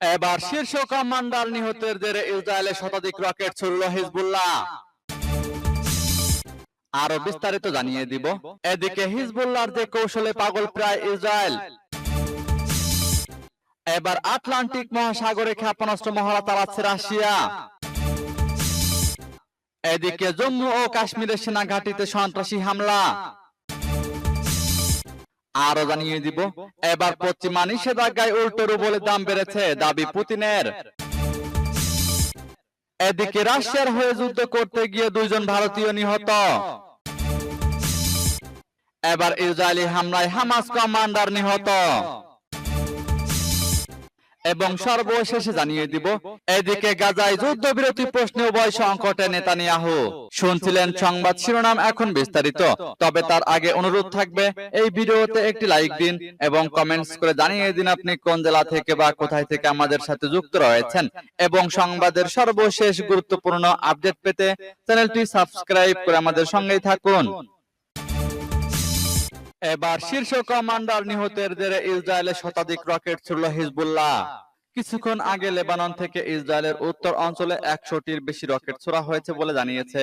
এবার শীর্ষ কমান্ডার নিহতের জেরে ইসরায়েলে শতাধিক রকেট ছুড়ল হিজবুল্লাহ। আরও বিস্তারিত জানিয়ে দিব। এদিকে হিজবুল্লাহর যে কৌশলে পাগল প্রায় ইসরায়েল। এবার আটলান্টিক মহাসাগরে ক্ষেপণাস্ত্র মহড়া চালাচ্ছে রাশিয়া। এদিকে জম্মু ও কাশ্মীরের সেনা ঘাঁটিতে সন্ত্রাসী হামলা। আরও জানিয়ে দিব, এবার পশ্চিমা নিষেধাজ্ঞায় উল্টো বলে দাম বেড়েছে, দাবি পুতিনের। এদিকে রাশিয়ার হয়ে যুদ্ধ করতে গিয়ে দুইজন ভারতীয় নিহত। এবার ইসরায়েলি হামলায় হামাস কমান্ডার নিহত। এবং সর্বশেষে জানিয়ে দিব, এদিকে গাজায় যুদ্ধবিরতি প্রশ্নে উভয় সংকটে নেতানিয়াহু। শুনছিলেন সংবাদ শিরোনাম এখন বিস্তারিত, তবে তার আগে অনুরোধ থাকবে, এই ভিডিওতে একটি লাইক দিন এবং কমেন্টস করে জানিয়ে দিন আপনি কোন জেলা থেকে বা কোথায় থেকে আমাদের সাথে যুক্ত রয়েছেন। এবং সংবাদের সর্বশেষ গুরুত্বপূর্ণ আপডেট পেতে চ্যানেলটি সাবস্ক্রাইব করে আমাদের সঙ্গেই থাকুন। এবার শীর্ষ কমান্ডার নিহতের জেরে ইসরায়েলে শতাধিক রকেট ছুড়ল হিজবুল্লাহ। কিছুক্ষণ আগে লেবানন থেকে ইসরায়েলের উত্তর অঞ্চলে একশোটির বেশি রকেট ছোড়া হয়েছে বলে জানিয়েছে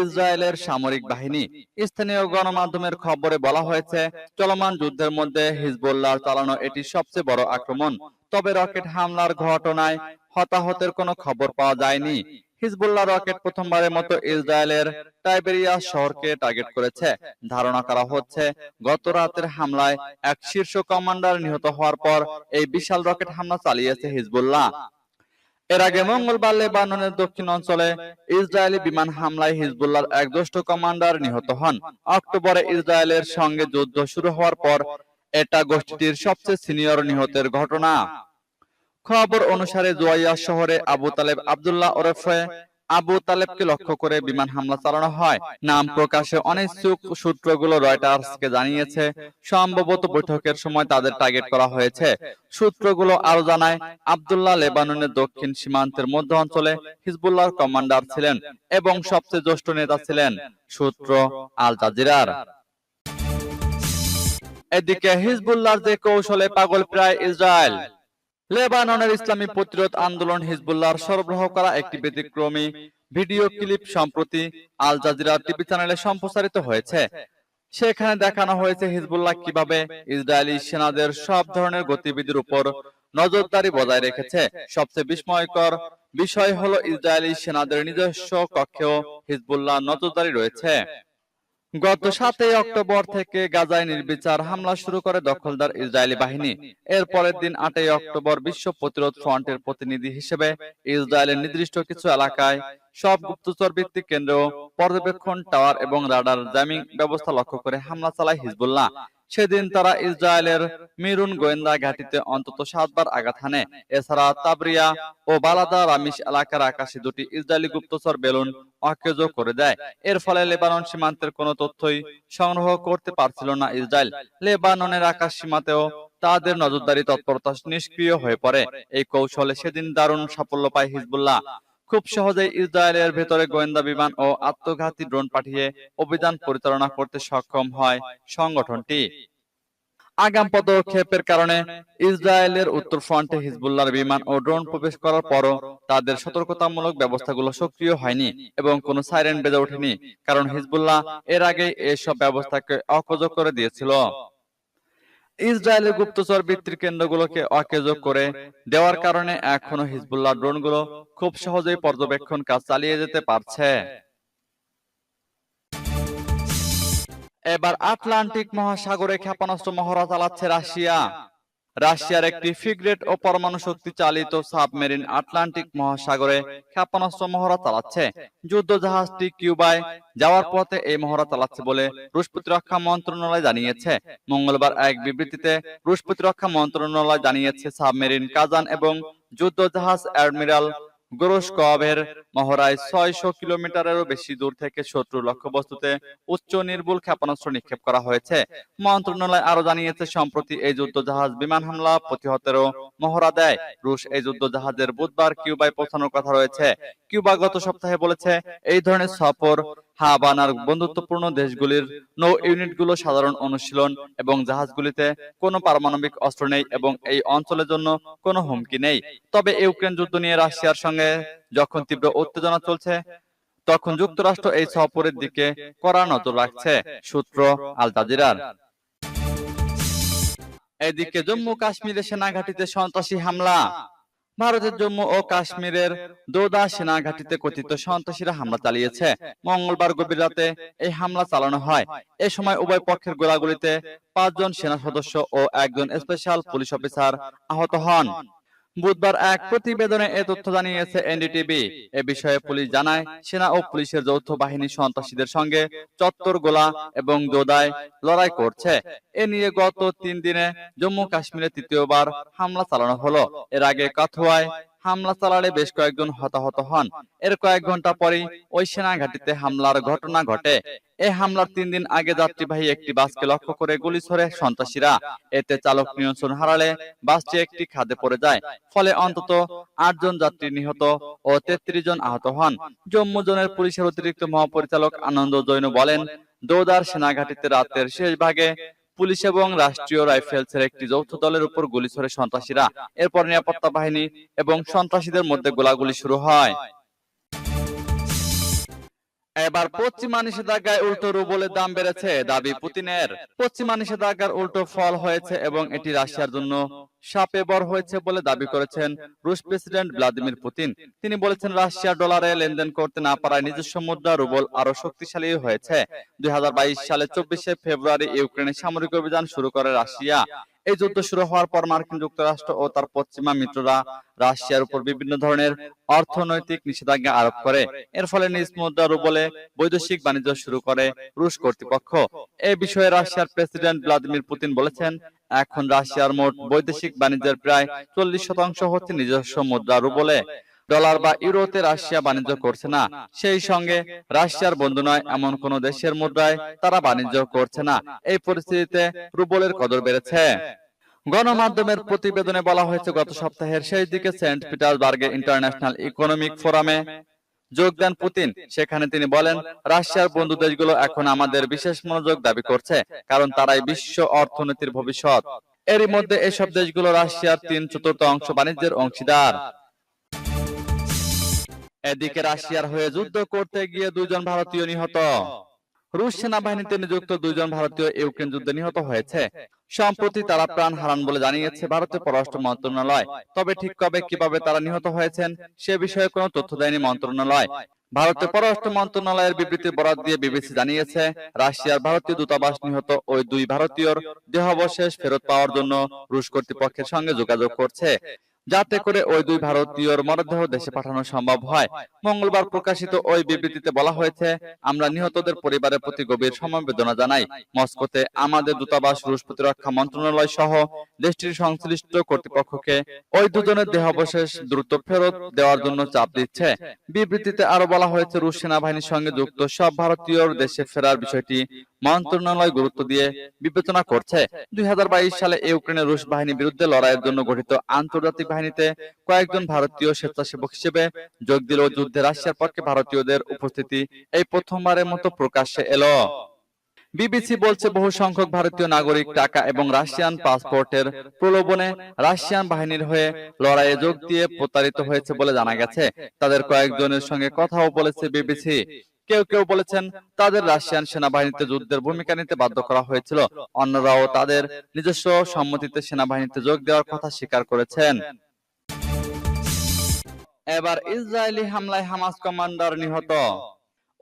ইসরায়েলের সামরিক বাহিনী। স্থানীয় গণমাধ্যমের খবরে বলা হয়েছে, চলমান যুদ্ধের মধ্যে হিজবুল্লাহর চালানো এটি সবচেয়ে বড় আক্রমণ। তবে রকেট হামলার ঘটনায় হতাহতের কোনো খবর পাওয়া যায়নি। হিজবুল্লাহ রকেট প্রথমবারের মতো ইসরায়েলের টাইবেরিয়াস শহরকে টার্গেট করেছে। ধারণা করা হচ্ছে গত রাতের হামলায় এক শীর্ষ কমান্ডার নিহত হওয়ার পর এই বিশাল রকেট হামলা চালিয়েছে হিজবুল্লাহ এর আগে মঙ্গলবার লেবাননের দক্ষিণ অঞ্চলে ইসরায়েলি বিমান হামলায় হিজবুল্লাহর এক দুষ্ট কমান্ডার নিহত হন। অক্টোবরে ইসরায়েলের সঙ্গে যুদ্ধ শুরু হওয়ার পর এটা গোষ্ঠীটির সবচেয়ে সিনিয়র নিহতের ঘটনা। খবর অনুসারে জুয়াইয়া শহরে আবু তালেব আব্দুল্লাহ ওরফে আবু তালেবকে লক্ষ্য করে বিমান হামলা চালানো হয়। নাম প্রকাশে অনিচ্ছুক সূত্রগুলো রয়টার্সকে জানিয়েছে, সম্ভবত বৈঠকের সময় তাদের টার্গেট করা হয়েছে। সূত্রগুলো আরও জানায়, আব্দুল্লাহ লেবাননের দক্ষিণ সীমান্তের মধ্য অঞ্চলে হিজবুল্লাহর কমান্ডার ছিলেন এবং সবচেয়ে জ্যেষ্ঠ নেতা ছিলেন, সূত্র আল জাজিরার। এদিকে হিজবুল্লাহর যে কৌশলে পাগল প্রায় ইসরায়েল। লেবাননের ইসলামী প্রতিরোধ আন্দোলন হিজবুল্লাহর সরবরাহ করা একটি ব্যতিক্রমী ভিডিও ক্লিপ সম্প্রতি আল জাজিরা টিভি চ্যানেলে সম্প্রচারিত হয়েছে। সেখানে দেখানো হয়েছে হিজবুল্লাহ কীভাবে ইসরায়েলি সেনাদের সব ধরনের গতিবিধির উপর নজরদারি বজায় রেখেছে। সবচেয়ে বিস্ময়কর বিষয় হলো ইসরায়েলি সেনাদের নিজস্ব কক্ষেও হিজবুল্লাহ নজরদারি রয়েছে। গত সাতই অক্টোবর থেকে গাজায় নির্বিচার হামলা শুরু করে দখলদার ইসরায়েলি বাহিনী। এর পরের দিন আটই অক্টোবর বিশ্ব প্রতিরোধ ফ্রন্টের প্রতিনিধি হিসেবে ইসরায়েলের নির্দিষ্ট কিছু এলাকায় সব গুপ্তচর ভিত্তিক কেন্দ্র পর্যবেক্ষণ টাওয়ার এবং রাডার জ্যামিং ব্যবস্থা লক্ষ্য করে হামলা চালায় হিজবুল্লাহ। সেদিন তারা ইসরায়েলের মিরুন গোয়েন্দা ঘাঁটিতে অন্তত সাতবার আঘাত হানে। এছাড়া তাবরিয়া ও বালাদা রামিস এলাকার আকাশে দুটি ইসরায়েলি গুপ্তচর বেলুন অকেজ করে দেয়। এর ফলে লেবানন সীমান্তের কোনো তথ্যই সংগ্রহ করতে পারছিল না ইসরায়েল। লেবাননের আকাশ সীমাতেও তাদের নজরদারি তৎপরতা নিষ্ক্রিয় হয়ে পড়ে। এই কৌশলে সেদিন দারুণ সাফল্য পায় হিজবুল্লাহ। খুব সহজেই ইসরায়েলের ভেতরে গোয়েন্দা বিমান ও আত্মঘাতী ড্রোন পাঠিয়ে অভিযান পরিচালনা করতে সক্ষম হয় সংগঠনটি। আগাম পদক্ষেপের কারণে ইসরায়েলের উত্তর ফ্রন্টে হিজবুল্লাহর বিমান ও ড্রোন প্রবেশ করার পরও তাদের সতর্কতামূলক ব্যবস্থাগুলো সক্রিয় হয়নি এবং কোনো সাইরেন বেজে ওঠেনি, কারণ হিজবুল্লাহ এর আগে এসব ব্যবস্থাকে অকজ করে দিয়েছিল। ইসরায়েলের গুপ্তচর বৃত্তির কেন্দ্রগুলোকে অকেজ করে দেওয়ার কারণে এখনও হিজবুল্লাহ ড্রোনগুলো খুব সহজেই পর্যবেক্ষণ কাজ চালিয়ে যেতে পারছে। এবার আটলান্টিক মহাসাগরে ক্ষেপণাস্ত্র মহড়া চালাচ্ছে রাশিয়া। রাশিয়ার একটি ফিগ্রেট ও পরমাণু শক্তি চালিত সাবমেরিন আটলান্টিক মহাসাগরে ক্ষেপণাস্ত্র মহড়া চালাচ্ছে। যুদ্ধ জাহাজটি কিউবায় যাওয়ার পথে এই মহড়া চালাচ্ছে বলে রুশ প্রতিরক্ষা মন্ত্রণালয় জানিয়েছে। মঙ্গলবার এক বিবৃতিতে রুশ প্রতিরক্ষা মন্ত্রণালয় জানিয়েছে সাবমেরিন কাজান এবং যুদ্ধ জাহাজ অ্যাডমিরাল গোরস্কভের মহড়ায় ছয়শো কিলোমিটারেরও বেশি দূর থেকে শত্রু লক্ষ্যবস্তুতে উচ্চ নির্ভুল ক্ষেপণাস্ত্র নিক্ষেপ করা হয়েছে। মন্ত্রণালয় আরও জানিয়েছে, সম্প্রতি এই যুদ্ধ জাহাজ বিমান হামলা প্রতিহতেরও মহড়া দেয়। রুশ এই যুদ্ধ জাহাজের বুধবার কিউবায় পৌঁছানোর কথা রয়েছে। কিউবা গত সপ্তাহে বলেছে, এই ধরনের সফর হাবানার বন্ধুত্বপূর্ণ দেশগুলির নৌ ইউনিটগুলো সাধারণ অনুশীলন এবং জাহাজগুলিতে কোনো পারমাণবিক অস্ত্র নেই এবং এই অঞ্চলের জন্য কোনো হুমকি নেই। তবে ইউক্রেন যুদ্ধ নিয়ে রাশিয়ার সঙ্গে যখন তীব্র উত্তেজনা চলছে, তখন যুক্তরাষ্ট্র এই সফরের দিকে কড়া নজর রাখছে, সূত্র আল জাজিরার। এদিকে জম্মু কাশ্মীরে সেনাঘাটিতে সন্ত্রাসী হামলা। ভারতের জম্মু ও কাশ্মীরের দোদা সেনাঘাটিতে কথিত সন্ত্রাসীরা হামলা চালিয়েছে। মঙ্গলবার গভীর রাতে এই হামলা চালানো হয়। এ সময় উভয় পক্ষের গোলাগুলিতে পাঁচজন সেনা সদস্য ও একজন স্পেশাল পুলিশ অফিসার আহত হন। বুধবার এক প্রতিবেদনে এ তথ্য জানিয়েছে এনডিটিভি। এ বিষয়ে পুলিশ জানায় সেনা ও পুলিশের যৌথ বাহিনী সন্ত্রাসীদের সঙ্গে চত্বর গোলা এবং দোদায় লড়াই করছে। এ নিয়ে গত তিন দিনে জম্মু কাশ্মীরে তৃতীয়বার হামলা চালানো হলো। এর আগে কাথুয়ায় হামলা চালালে বেশ কয়েকজন হতাহত হন। এর কয়েক ঘণ্টা পরেই ওই সেনা ঘাঁটিতে হামলার ঘটনা ঘটে। এই হামলার তিন দিন আগে যাত্রীবাহী একটি বাসকে লক্ষ্য করে গুলি ছোড়ে সন্ত্রাসীরা। এতে চালক নিয়ন্ত্রণ হারালে বাসটি একটি খাদে পড়ে যায়। ফলে অন্তত আটজন যাত্রী নিহত ও তেত্রিশ জন আহত হন। জম্মু জোনের পুলিশের অতিরিক্ত মহাপরিচালক আনন্দ জৈন বলেন, দৌদার সেনাঘাটিতে রাতের শেষ ভাগে পুলিশ এবং রাষ্ট্রীয় রাইফেলসের একটি যৌথ দলের উপর গুলি ছড়ে সন্ত্রাসীরা। এরপর নিরাপত্তা বাহিনী এবং সন্ত্রাসীদের মধ্যে গোলাগুলি শুরু হয়। এবার পশ্চিমা নিষেধাজ্ঞায় উল্টো রুবলের দাম বেড়েছে। দাবি পুতিনের। পশ্চিমা নিষেধাজ্ঞার উল্টো ফল হয়েছে এবং এটি রাশিয়ার জন্য সাপে বর হয়েছে বলে দাবি করেছেন রুশ প্রেসিডেন্ট ভ্লাদিমির পুতিন। তিনি বলেছেন, রাশিয়া ডলারে লেনদেন করতে না পারায় নিজস্ব মুদ্রা রুবল আরও শক্তিশালী হয়েছে। দুই হাজার বাইশ সালে চব্বিশে ফেব্রুয়ারি ইউক্রেনে সামরিক অভিযান শুরু করে রাশিয়া। এই যুদ্ধ শুরু হওয়ার পর মার্কিন যুক্তরাষ্ট্র ও তার পশ্চিমা মিত্ররা রাশিয়ার উপর বিভিন্ন ধরনের অর্থনৈতিক নিষেধাজ্ঞা আরোপ করে। এর ফলে নিজ মুদ্রা রুবলে বৈদেশিক বাণিজ্য শুরু করে রুশ কর্তৃপক্ষ। এ বিষয়ে রাশিয়ার প্রেসিডেন্ট ভ্লাদিমির পুতিন বলেছেন, এখন রাশিয়ার মোট বৈদেশিক বাণিজ্যের প্রায় চল্লিশ শতাংশ হচ্ছে নিজস্ব মুদ্রা রুবলে। ডলার বা ইউরোতে রাশিয়া বাণিজ্য করছে না। সেই সঙ্গে রাশিয়ার বন্ধু নয়, এমন কোন দেশের মুদ্রায় তারা বাণিজ্য করছে না। এই পরিস্থিতিতে রুবলের কদর বেড়েছে। গণমাধ্যমের প্রতিবেদনে বলা হয়েছে, গত সপ্তাহের শেষ দিকে সেন্ট পিটার্সবার্গে ইন্টারন্যাশনাল ইকোনমিক ফোরামে যোগ দেন পুতিন। সেখানে তিনি বলেন, রাশিয়ার বন্ধু দেশগুলো এখন আমাদের বিশেষ মনোযোগ দাবি করছে, কারণ তারাই বিশ্ব অর্থনীতির ভবিষ্যৎ। এরই মধ্যে এসব দেশগুলো রাশিয়ার তিন চতুর্থ অংশ বাণিজ্যের অংশীদার। এদিকে রাশিয়ার হয়ে যুদ্ধ করতে গিয়ে দুইজন ভারতীয় নিহত। রুশ সেনাবাহিনীতে নিযুক্ত দুইজন ভারতীয় ইউক্রেন যুদ্ধে নিহত হয়েছে। সম্প্রতি তারা প্রাণ হারান বলে জানিয়েছে ভারতের পররাষ্ট্র মন্ত্রণালয়। তবে ঠিক কবে কীভাবে তারা নিহত হয়েছেন সে বিষয়ে কোনো তথ্য দেয়নি মন্ত্রণালয়। ভারতের পররাষ্ট্র মন্ত্রণালয়ের বিবৃতি বরাদ দিয়ে বিবিসি জানিয়েছে রাশিয়ার ভারতীয় দূতাবাস নিহত ওই দুই ভারতীয়র দেহাবশেষ ফেরত পাওয়ার জন্য রুশ কর্তৃপক্ষের সঙ্গে যোগাযোগ করছে যাতে করে ওই দুই ভারতীয়র মরদেহ দেশে পাঠানো সম্ভব হয়। মঙ্গলবার প্রকাশিত ওই বিবৃতিতে বলা হয়েছে আমরা নিহতদের পরিবারের প্রতি গভীর সমবেদনা জানাই। মস্কোতে আমাদের দূতাবাস রুশ প্রতিরক্ষা মন্ত্রণালয় সহ দেশটির সংশ্লিষ্ট কর্তৃপক্ষকে ওই দুজনের দেহাবশেষ দ্রুত ফেরত দেওয়ার জন্য চাপ দিচ্ছে। বিবৃতিতে আরও বলা হয়েছে রুশ সেনাবাহিনীর সঙ্গে যুক্ত সব ভারতীয় দেশে ফেরার বিষয়টি মন্ত্রণালয় গুরুত্ব দিয়ে বিবেচনা করছে দুই হাজার বাইশ সালে ইউক্রেনের রুশ বাহিনীর বিরুদ্ধে লড়াইয়ের জন্য গঠিত আন্তর্জাতিক বাহিনীতে কয়েকজন ভারতীয় স্বেচ্ছাসেবক হিসেবে যোগ দিল যুদ্ধে রাশিয়ার পক্ষে ভারতীয়দের উপস্থিতি এই প্রথমবারের মতো প্রকাশ্যে এলো। বিবিসি বলছে বহু সংখ্যক ভারতীয় নাগরিক টাকা এবং রাশিয়ান পাসপোর্টের প্রলোভনে রাশিয়ান বাহিনীর হয়ে লড়াইয়ে যোগ দিয়ে প্রতারিত হয়েছে বলে জানা গেছে। তাদের কয়েকজনের সঙ্গে কথাও বলেছে বিবিসি। কেউ কেউ বলেছেন তাদের রাশিয়ান সেনাবাহিনীতে যুদ্ধের ভূমিকা নিতে বাধ্য করা হয়েছিল। অন্যরাও তাদের নিজস্ব সম্মতিতে সেনাবাহিনীতে যোগ দেওয়ার কথা স্বীকার করেছেন। এবার ইসরায়েলি হামলায় হামাস কমান্ডার নিহত।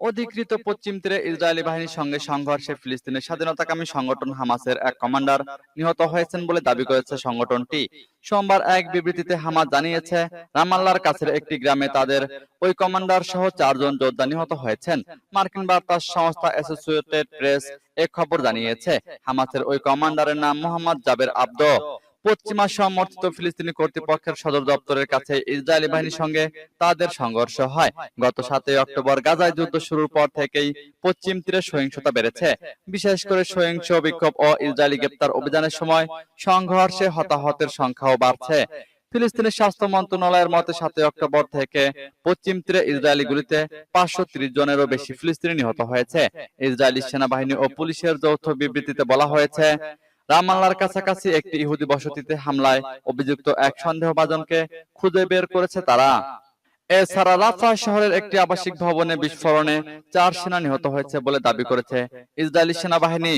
অধিকৃত পশ্চিম তীরে ইসরায়েলি বাহিনীর সঙ্গে সংঘর্ষে ফিলিস্তিনের স্বাধীনতাকামী সংগঠন হামাসের এক কমান্ডার নিহত হয়েছেন বলে দাবি করেছে সংগঠনটি। সোমবার এক বিবৃতিতে হামাস জানিয়েছে, রামাল্লার কাছের একটি গ্রামে তাদের ওই কমান্ডার সহ চারজন যোদ্ধা নিহত হয়েছেন। মার্কিন বার্তা সংস্থা অ্যাসোসিয়েটেড প্রেস এ খবর জানিয়েছে, হামাসের ওই কমান্ডারের নাম মোহাম্মদ জাবের আব্দ। পশ্চিমা সমর্থিত ফিলিস্তিনি কর্তৃপক্ষের সদর দপ্তরের কাছে ইসরায়েলি বাহিনীর সঙ্গে তাদের সংঘর্ষ হয়। গত সাতই অক্টোবর গাজায় যুদ্ধ শুরুর পর থেকেই পশ্চিম তীরে সহিংসতা বেড়েছে। বিশেষ করে সহিংস বিক্ষোভ ও ইসরায়েলি গ্রেপ্তার অভিযানের সময় সংঘর্ষে হতাহতের সংখ্যাও বাড়ছে। ফিলিস্তিনের স্বাস্থ্য মন্ত্রণালয়ের মতে সাতই অক্টোবর থেকে পশ্চিম তীরে ইসরায়েলি গুলিতে পাঁচশো ত্রিশ জনেরও বেশি ফিলিস্তিনি নিহত হয়েছে। ইসরায়েলি সেনাবাহিনী ও পুলিশের যৌথ বিবৃতিতে বলা হয়েছে রামাল্লার কাছাকাছি একটি ইহুদি বসতিতে হামলায় অভিযুক্ত এক সন্দেহভাজনকে খুঁজে বের করেছে তারা। এছাড়া রাফা শহরের একটি আবাসিক ভবনে বিস্ফোরণে চার সেনা নিহত হয়েছে বলে দাবি করেছে ইসরায়েলি সেনাবাহিনী।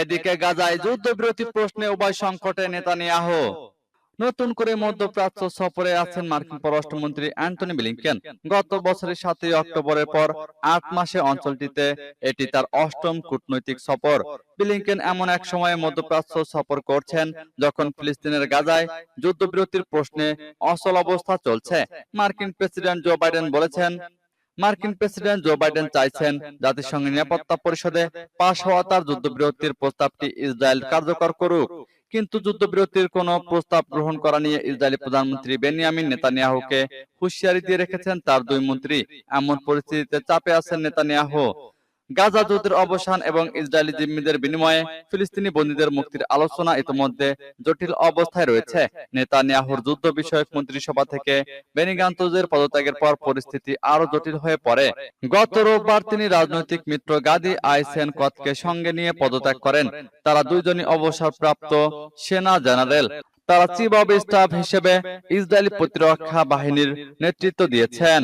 এদিকে গাজায় যুদ্ধবিরতি প্রশ্নে উভয় সংকটে নেতানিয়াহু। নতুন করে মধ্যপ্রাচ্য সফরে আছেন মার্কিন পররাষ্ট্রমন্ত্রী অ্যান্টনি ব্লিংকেন। গত বছরের সাতই অক্টোবরের পর আট মাসে অঞ্চলটিতে এটি তার অষ্টম কূটনৈতিক সফর। ব্লিংকেন এমন এক সময়ে মধ্যপ্রাচ্য সফর করছেন যখন ফিলিস্তিনের গাজায় যুদ্ধবিরতির প্রশ্নে অচল অবস্থা চলছে। মার্কিন প্রেসিডেন্ট জো বাইডেন বলেছেন, মার্কিন প্রেসিডেন্ট জো বাইডেন চাইছেন জাতিসংঘের নিরাপত্তা পরিষদে পাশ হওয়া তার যুদ্ধবিরতির প্রস্তাবটি ইসরায়েল কার্যকর করুক। কিন্তু যুদ্ধবিরতির কোনো প্রস্তাব গ্রহণ করা নিয়ে ইসরায়েলি প্রধানমন্ত্রী বেনিয়ামিন নেতানিয়াহুকে হুঁশিয়ারি দিয়ে রেখেছেন তার দুই মন্ত্রী। এমন পরিস্থিতিতে চাপে আছেন নেতানিয়াহু। গাজা যুদ্ধের অবসান এবং ইসরায়েলি জিম্মিদের বিনিময়ে ফিলিস্তিনি বন্দীদের মুক্তির আলোচনা ইতিমধ্যে জটিল অবস্থায় রয়েছে। নেতানিয়াহুর যুদ্ধ বিষয়ক মন্ত্রিসভা থেকে বেনি গান্তজের পদত্যাগের পর পরিস্থিতি আরও জটিল হয়ে পড়ে। গত রোববার তিনি রাজনৈতিক মিত্র গাদি আইসেন কতকে সঙ্গে নিয়ে পদত্যাগ করেন। তারা দুইজনই অবসরপ্রাপ্ত সেনা জেনারেল। তারা চিফ অব স্টাফ হিসেবে ইসরায়েলি প্রতিরক্ষা বাহিনীর নেতৃত্ব দিয়েছেন।